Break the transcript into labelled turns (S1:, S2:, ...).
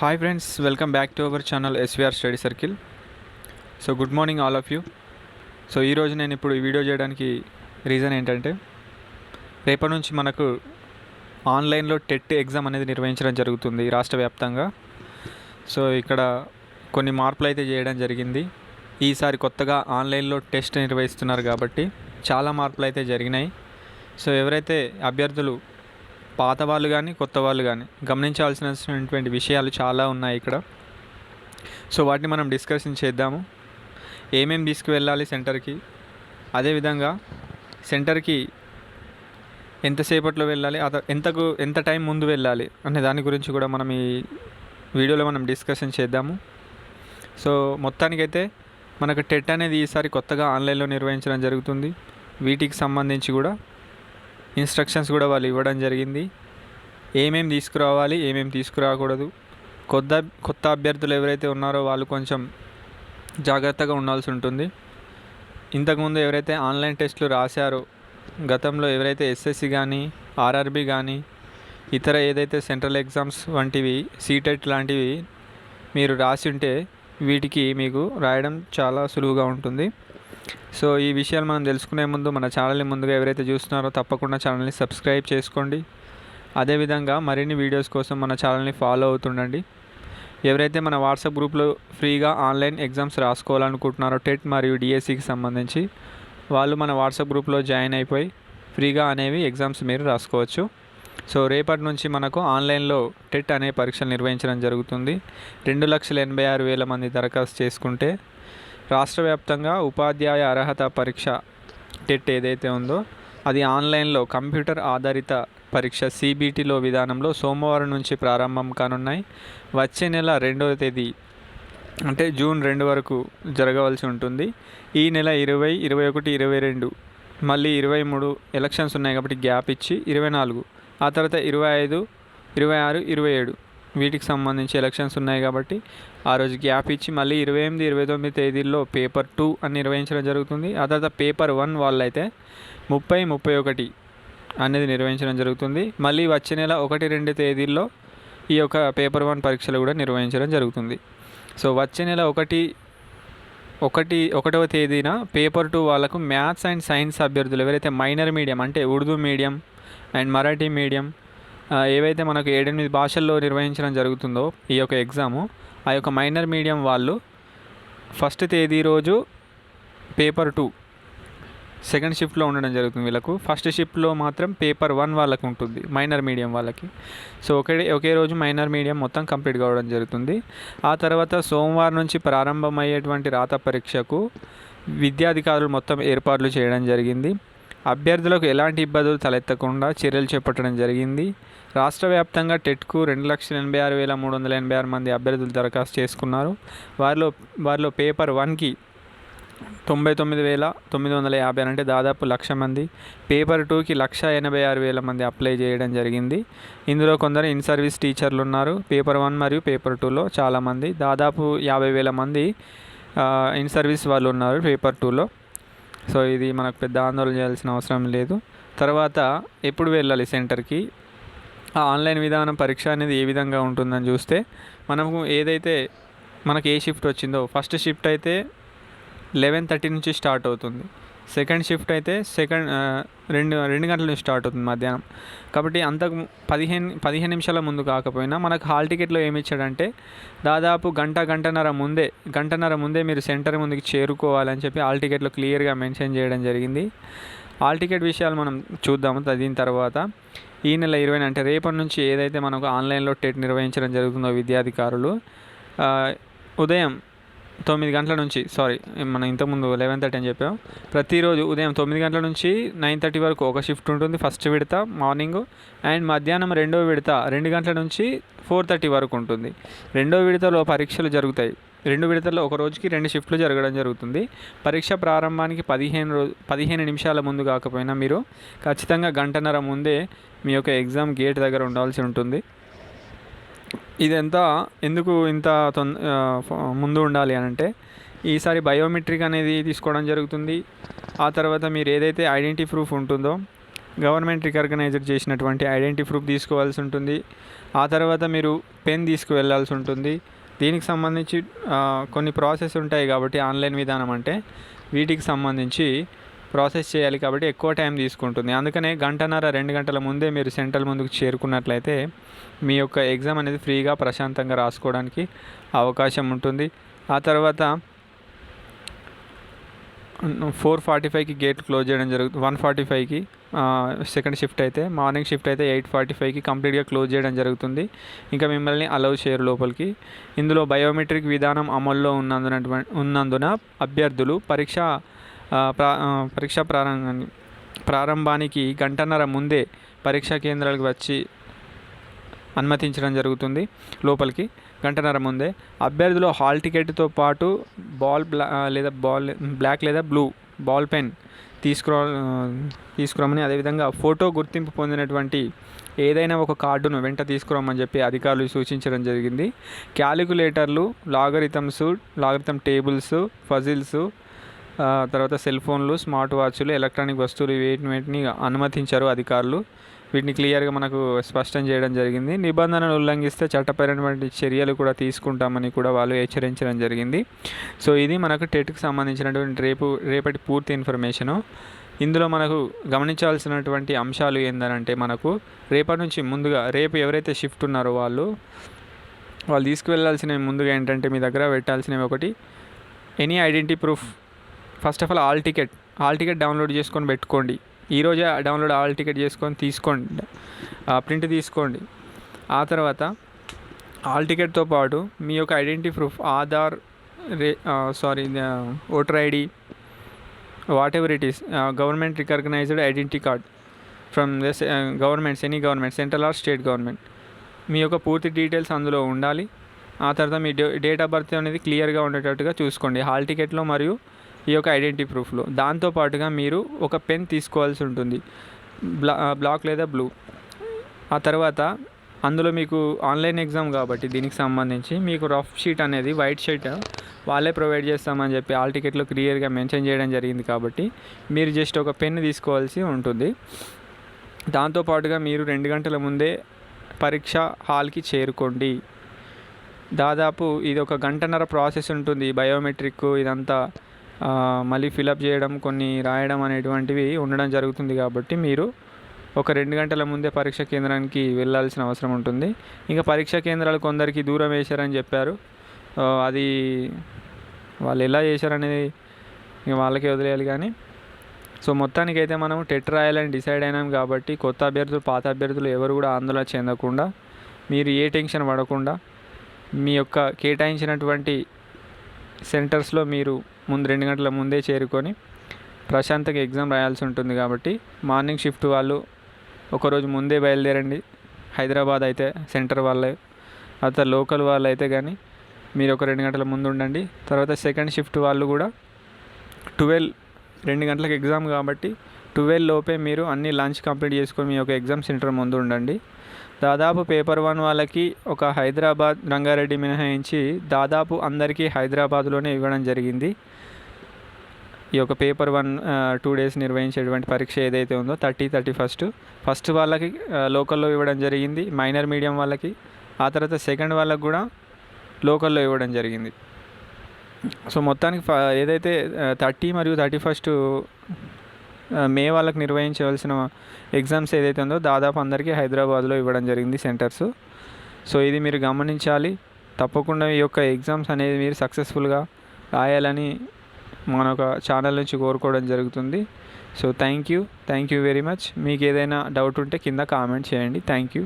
S1: Hi friends welcome back to our channel SVR study circle so good morning all of you so ఈరోజు నేను ఇప్పుడు ఈ video చేయడానికి reason ఏంటంటే రేపటి నుంచి మనకు ఆన్లైన్లో టెట్ ఎగ్జామ్ అనేది నిర్వహించడం జరుగుతుంది రాష్ట్ర వ్యాప్తంగా. సో ఇక్కడ కొన్ని మార్పులు అయితే చేయడం జరిగింది. ఈసారి కొత్తగా ఆన్లైన్లో టెస్ట్ నిర్వహిస్తున్నారు కాబట్టి చాలా మార్పులు అయితే జరిగినాయి. సో ఎవరైతే అభ్యర్థులు పాత వాళ్ళు కానీ కొత్త వాళ్ళు కానీ గమనించాల్సినటువంటి విషయాలు చాలా ఉన్నాయి ఇక్కడ. సో వాటిని మనం డిస్కషన్ చేద్దాము. ఏమేమి తీసుకువెళ్ళాలి సెంటర్కి? అదేవిధంగా సెంటర్కి ఎంతసేపట్లో వెళ్ళాలి? అత ఎంతకు ఎంత టైం ముందు వెళ్ళాలి? అనే దాని గురించి కూడా మనం ఈ వీడియోలో మనం డిస్కషన్ చేద్దాము. సో మొత్తానికైతే మనకు టెట్ అనేది ఈసారి కొత్తగా ఆన్లైన్లో నిర్వహించడం జరుగుతుంది. వీటికి సంబంధించి కూడా ఇన్స్ట్రక్షన్స్ కూడా వాళ్ళు ఇవ్వడం జరిగింది. ఏమేమి తీసుకురావాలి ఏమేమి తీసుకురాకూడదు. కొత్త కొత్త అభ్యర్థులు ఎవరైతే ఉన్నారో వాళ్ళు కొంచెం జాగ్రత్తగా ఉండాల్సి ఉంటుంది. ఇంతకుముందు ఎవరైతే ఆన్లైన్ టెస్టులు రాశారో గతంలో ఎవరైతే ఎస్ఎస్సి కానీ ఆర్ఆర్బి కానీ ఇతర ఏదైతే సెంట్రల్ ఎగ్జామ్స్ వంటివి సీటెట్ లాంటివి మీరు రాసి ఉంటే వీటికి మీకు రాయడం చాలా సులువుగా ఉంటుంది. సో ఈ విషయాలు మనం తెలుసుకునే ముందు మన ఛానల్ని ముందుగా ఎవరైతే చూస్తున్నారో తప్పకుండా ఛానల్ని సబ్స్క్రైబ్ చేసుకోండి. అదేవిధంగా మరిన్ని వీడియోస్ కోసం మన ఛానల్ని ఫాలో అవుతుండండి. ఎవరైతే మన వాట్సాప్ గ్రూప్లో ఫ్రీగా ఆన్లైన్ ఎగ్జామ్స్ రాసుకోవాలనుకుంటున్నారో టెట్ మరియు డిఎస్సికి సంబంధించి వాళ్ళు మన వాట్సాప్ గ్రూప్లో జాయిన్ అయిపోయి ఫ్రీగా అనేవి ఎగ్జామ్స్ మీరు రాసుకోవచ్చు. సో రేపటి నుంచి మనకు ఆన్లైన్లో టెట్ అనే పరీక్షలు నిర్వహించడం జరుగుతుంది. రెండు లక్షల ఎనభై ఆరు వేల మంది దరఖాస్తు చేసుకుంటే రాష్ట్ర వ్యాప్తంగా ఉపాధ్యాయ అర్హత పరీక్ష టెట్ ఏదైతే ఉందో అది ఆన్లైన్లో కంప్యూటర్ ఆధారిత పరీక్ష సిబిటిలో విధానంలో సోమవారం నుంచి ప్రారంభం కానున్నాయి. వచ్చే నెల రెండవ తేదీ అంటే జూన్ రెండు వరకు జరగవలసి ఉంటుంది. ఈ నెల ఇరవై ఇరవై ఒకటి ఇరవై రెండు మళ్ళీ ఇరవై మూడు ఎలక్షన్స్ ఉన్నాయి కాబట్టి గ్యాప్ ఇచ్చి ఇరవై నాలుగు ఆ తర్వాత ఇరవై ఐదు ఇరవై ఆరు ఇరవై ఏడు వీటికి సంబంధించి ఎలక్షన్స్ ఉన్నాయి కాబట్టి ఆ రోజు గ్యాప్ ఇచ్చి మళ్ళీ ఇరవై ఎనిమిది ఇరవై తొమ్మిది తేదీల్లో పేపర్ టూ అని నిర్వహించడం జరుగుతుంది. ఆ తర్వాత పేపర్ వన్ వాళ్ళైతే ముప్పై ముప్పై ఒకటి అనేది నిర్వహించడం జరుగుతుంది. మళ్ళీ వచ్చే నెల ఒకటి రెండు తేదీల్లో ఈ యొక్క పేపర్ వన్ పరీక్షలు కూడా నిర్వహించడం జరుగుతుంది. సో వచ్చే నెల ఒకటి ఒకటి ఒకటవ తేదీన పేపర్ టూ వాళ్ళకు మ్యాథ్స్ అండ్ సైన్స్ అభ్యర్థులు ఎవరైతే మైనర్ మీడియం అంటే Urdu medium and Marathi medium ఏవైతే మనకు ఏడెనిమిది భాషల్లో నిర్వహించడం జరుగుతుందో ఈ యొక్క ఎగ్జాము ఆ యొక్క మైనర్ మీడియం వాళ్ళు ఫస్ట్ తేదీ రోజు పేపర్ టూ సెకండ్ షిఫ్ట్లో ఉండడం జరుగుతుంది వీళ్ళకు. ఫస్ట్ షిఫ్ట్లో మాత్రం పేపర్ వన్ వాళ్ళకు ఉంటుంది మైనర్ మీడియం వాళ్ళకి. సో ఒకే ఒకే రోజు మైనర్ మీడియం మొత్తం కంప్లీట్ కావడం జరుగుతుంది. ఆ తర్వాత సోమవారం నుంచి ప్రారంభమయ్యేటువంటి రాత పరీక్షకు విద్యాధికారులు మొత్తం ఏర్పాట్లు చేయడం జరిగింది. అభ్యర్థులకు ఎలాంటి ఇబ్బందులు తలెత్తకుండా చర్యలు చేపట్టడం జరిగింది. రాష్ట్ర వ్యాప్తంగా టెట్కు రెండు లక్షల ఎనభై ఆరు వేల మూడు వందల ఎనభై ఆరు మంది అభ్యర్థులు దరఖాస్తు చేసుకున్నారు. వారిలో వారిలో పేపర్ వన్కి తొంభై తొమ్మిది వేల తొమ్మిది వందల యాభై అంటే దాదాపు లక్ష మంది. పేపర్ టూకి లక్ష ఎనభై ఆరు వేల మంది అప్లై చేయడం జరిగింది. ఇందులో కొందరు ఇన్ సర్వీస్ టీచర్లు ఉన్నారు. పేపర్ వన్ మరియు పేపర్ టూలో చాలామంది దాదాపు యాభై వేల మంది ఇన్ సర్వీస్ వాళ్ళు ఉన్నారు పేపర్ టూలో. సో ఇది మనకు పెద్ద ఆందోళన చేయాల్సిన అవసరం లేదు. తర్వాత ఎప్పుడు వెళ్ళాలి సెంటర్కి? ఆ ఆన్లైన్ విధానం పరీక్ష అనేది ఏ విధంగా ఉంటుందని చూస్తే మనము ఏదైతే మనకి ఏ షిఫ్ట్ వచ్చిందో ఫస్ట్ షిఫ్ట్ అయితే లెవెన్ థర్టీ నుంచి స్టార్ట్ అవుతుంది. సెకండ్ షిఫ్ట్ అయితే సెకండ్ రెండు రెండు గంటల నుంచి స్టార్ట్ అవుతుంది మధ్యాహ్నం. కాబట్టి అంతకు ము- పదిహేను పదిహేను నిమిషాల ముందు కాకపోయినా మనకు హాల్ టికెట్లో ఏమి ఇచ్చాడంటే దాదాపు గంట గంటన్నర ముందే గంటన్నర ముందే మీరు సెంటర్ ముందుకు చేరుకోవాలని చెప్పి హాల్ టికెట్లో క్లియర్గా మెన్షన్ చేయడం జరిగింది. హాల్ టికెట్ విషయాలు మనం చూద్దాము దీని తర్వాత. ఈ నెల ఇరవై అంటే రేపటి నుంచి ఏదైతే మనకు ఆన్లైన్లో టెట్ నిర్వహించడం జరుగుతుందో విద్యాధికారులు ఉదయం తొమ్మిది గంటల నుంచి సారీ మనం ఇంతకుముందు లెవెన్ థర్టీ అని చెప్పాం ప్రతిరోజు ఉదయం తొమ్మిది గంటల నుంచి నైన్ థర్టీ వరకు ఒక షిఫ్ట్ ఉంటుంది ఫస్ట్ విడత మార్నింగ్ అండ్ మధ్యాహ్నం రెండో విడత రెండు గంటల నుంచి ఫోర్ థర్టీ వరకు ఉంటుంది. రెండో విడతలో పరీక్షలు జరుగుతాయి. రెండు విడతల్లో ఒక రోజుకి రెండు షిఫ్ట్లు జరగడం జరుగుతుంది. పరీక్ష ప్రారంభానికి పదిహేను రోజు పదిహేను నిమిషాల ముందు కాకపోయినా మీరు ఖచ్చితంగా గంటన్నర ముందే మీ యొక్క ఎగ్జామ్ గేట్ దగ్గర ఉండాల్సి ఉంటుంది. ఇదంతా ఎందుకు ఇంత తొంద ముందు ఉండాలి అని అంటే ఈసారి బయోమెట్రిక్ అనేది తీసుకోవడం జరుగుతుంది. ఆ తర్వాత మీరు ఏదైతే ఐడెంటిటీ ప్రూఫ్ ఉంటుందో గవర్నమెంట్ రికగ్నైజర్ చేసినటువంటి ఐడెంటిటీ ప్రూఫ్ తీసుకోవాల్సి ఉంటుంది. ఆ తర్వాత మీరు పెన్ తీసుకువెళ్ళాల్సి ఉంటుంది. దీనికి సంబంధించి కొన్ని ప్రాసెస్ ఉంటాయి కాబట్టి ఆన్లైన్ విధానం అంటే వీటికి సంబంధించి ప్రాసెస్ చేయాలి కాబట్టి ఎక్కువ టైం తీసుకుంటుంది. అందుకనే గంటన్నర రెండు గంటల ముందే మీరు సెంటర్ ముందుకు చేరుకున్నట్లయితే మీ యొక్క ఎగ్జామ్ అనేది ఫ్రీగా ప్రశాంతంగా రాసుకోవడానికి అవకాశం ఉంటుంది. ఆ తర్వాత ఫోర్ ఫార్టీ ఫైవ్కి గేట్ క్లోజ్ చేయడం జరుగుతుంది. వన్ ఫార్టీ ఫైవ్కి సెకండ్ షిఫ్ట్ అయితే మార్నింగ్ షిఫ్ట్ అయితే ఎయిట్ ఫార్టీ ఫైవ్కి కంప్లీట్గా క్లోజ్ చేయడం జరుగుతుంది. ఇంకా మిమ్మల్ని అలౌ చేయరు లోపలికి. ఇందులో బయోమెట్రిక్ విధానం అమల్లో ఉన్నందున ఉన్నందున అభ్యర్థులు పరీక్ష ప్రా పరీక్ష ప్రారంభాన్ని ప్రారంభానికి గంటన్నర ముందే పరీక్షా కేంద్రాలకు వచ్చి అనుమతించడం జరుగుతుంది. లోపలికి గంటన్నర ముందే. అభ్యర్థులు హాల్ టికెట్తో పాటు బాల్ బ్లా లేదా బాల్ బ్లాక్ లేదా బ్లూ బాల్ పెన్ తీసుకురా తీసుకురామని అదేవిధంగా ఫోటో గుర్తింపు పొందినటువంటి ఏదైనా ఒక కార్డును వెంట తీసుకురామని చెప్పి అధికారులు సూచించడం జరిగింది. క్యాలిక్యులేటర్లు లాగరిథమ్స్ లాగరిథమ్ టేబుల్స్ ఫజిల్స్ తర్వాత సెల్ ఫోన్లు స్మార్ట్ వాచ్లు ఎలక్ట్రానిక్ వస్తువులు వీటిని వీటిని అనుమతించారు అధికారులు. వీటిని క్లియర్గా మనకు స్పష్టం చేయడం జరిగింది. నిబంధనలు ఉల్లంఘిస్తే చట్టపరమైనటువంటి చర్యలు కూడా తీసుకుంటామని కూడా వాళ్ళు హెచ్చరించడం జరిగింది. సో ఇది మనకు టెట్కి సంబంధించినటువంటి రేపు రేపటి పూర్తి ఇన్ఫర్మేషను. ఇందులో మనకు గమనించాల్సినటువంటి అంశాలు ఏంటంటే మనకు రేపటి నుంచి ముందుగా రేపు ఎవరైతే షిఫ్ట్ ఉన్నారో వాళ్ళు వాళ్ళు తీసుకువెళ్ళాల్సినవి ముందుగా ఏంటంటే మీ దగ్గర పెట్టాల్సినవి ఒకటి any identity proof first of all all ticket all ticket download చేసుకొని పెట్టుకోండి. ఈరోజే డౌన్లోడ్ ఆల్ టికెట్ చేసుకొని తీసుకోండి. ప్రింట్ తీసుకోండి. ఆ తర్వాత ఆల్ టికెట్తో పాటు మీ యొక్క identity proof Aadhaar ray sorry voter ID whatever it is government recognised identity card from the governments any government central or state government. మీ యొక్క పూర్తి డీటెయిల్స్ అందులో ఉండాలి. ఆ తర్వాత మీ డేట్ ఆఫ్ బర్త్ అనేది క్లియర్గా ఉండేటట్టుగా చూసుకోండి. హాల్ టికెట్లో మరియు ఈ యొక్క ఐడెంటిటీ ప్రూఫ్లో. దాంతోపాటుగా మీరు ఒక పెన్ తీసుకోవాల్సి ఉంటుంది. బ్లా బ్లాక్ లేదా బ్లూ. ఆ తర్వాత అందులో మీకు ఆన్లైన్ ఎగ్జామ్ కాబట్టి దీనికి సంబంధించి మీకు రఫ్ షీట్ అనేది వైట్ షీట్ వాళ్ళే ప్రొవైడ్ చేస్తామని చెప్పి ఆల్ టికెట్లో క్లియర్గా మెన్షన్ చేయడం జరిగింది కాబట్టి మీరు జస్ట్ ఒక పెన్ తీసుకోవాల్సి ఉంటుంది. దాంతోపాటుగా మీరు రెండు గంటల ముందే పరీక్ష హాల్కి చేరుకోండి. దాదాపు ఇది ఒక గంటన్నర ప్రాసెస్ ఉంటుంది. బయోమెట్రిక్ ఇదంతా మళ్ళీ ఫిలప్ చేయడం కొన్ని రాయడం అనేటువంటివి ఉండడం జరుగుతుంది కాబట్టి మీరు ఒక రెండు గంటల ముందే పరీక్ష కేంద్రానికి వెళ్ళాల్సిన అవసరం ఉంటుంది. ఇంకా పరీక్ష కేంద్రాలు కొందరికి దూరం వేశారని చెప్పారు. అది వాళ్ళు ఎలా చేశారనేది ఇక వాళ్ళకే వదిలేయాలి కానీ. సో మొత్తానికి అయితే మనం టెట్ రాయాలని డిసైడ్ అయినాం కాబట్టి కొత్త అభ్యర్థులు పాత అభ్యర్థులు ఎవరు కూడా ఆందోళన చెందకుండా మీరు ఏ టెన్షన్ పడకుండా మీ యొక్క కేటాయించినటువంటి సెంటర్స్లో మీరు ముందు రెండు గంటల ముందే చేరుకొని ప్రశాంతంగా ఎగ్జామ్ రాయాల్సి ఉంటుంది కాబట్టి మార్నింగ్ షిఫ్ట్ వాళ్ళు ఒకరోజు ముందే బయలుదేరండి. హైదరాబాద్ అయితే సెంటర్ వాళ్ళే అత లోకల్ వాళ్ళు అయితే కానీ మీరు ఒక రెండు గంటల ముందు ఉండండి. తర్వాత సెకండ్ షిఫ్ట్ వాళ్ళు కూడా ట్వెల్వ్ రెండు గంటలకు ఎగ్జామ్ కాబట్టి ట్వెల్వ్ లోపే మీరు అన్ని లంచ్ కంప్లీట్ చేసుకొని మీ యొక్క ఎగ్జామ్ సెంటర్ ముందు ఉండండి. దాదాపు పేపర్ వన్ వాళ్ళకి ఒక హైదరాబాద్ రంగారెడ్డి మినహాయించి దాదాపు అందరికీ హైదరాబాద్లోనే ఇవ్వడం జరిగింది. ఈ యొక్క పేపర్ వన్ టూ డేస్ నిర్వహించేటువంటి పరీక్ష ఏదైతే ఉందో థర్టీ థర్టీ ఫస్ట్. ఫస్ట్ వాళ్ళకి లోకల్లో ఇవ్వడం జరిగింది మైనర్ మీడియం వాళ్ళకి. ఆ తర్వాత సెకండ్ వాళ్ళకి కూడా లోకల్లో ఇవ్వడం జరిగింది. సో మొత్తానికి ఏదైతే థర్టీ మరియు థర్టీ ఫస్ట్ మే వాళ్ళకి నిర్వహించవలసిన ఎగ్జామ్స్ ఏదైతే ఉందో దాదాపు అందరికీ హైదరాబాద్లో ఇవ్వడం జరిగింది సెంటర్స్. సో ఇది మీరు గమనించాలి. తప్పకుండా ఈ యొక్క ఎగ్జామ్స్ అనేది మీరు సక్సెస్ఫుల్గా రాయాలని మన ఒక ఛానల్ నుంచి కోరుకోవడం జరుగుతుంది. So thank you thank you very much. మీకు ఏదైనా డౌట్ ఉంటే కింద కామెంట్ చేయండి. Thank you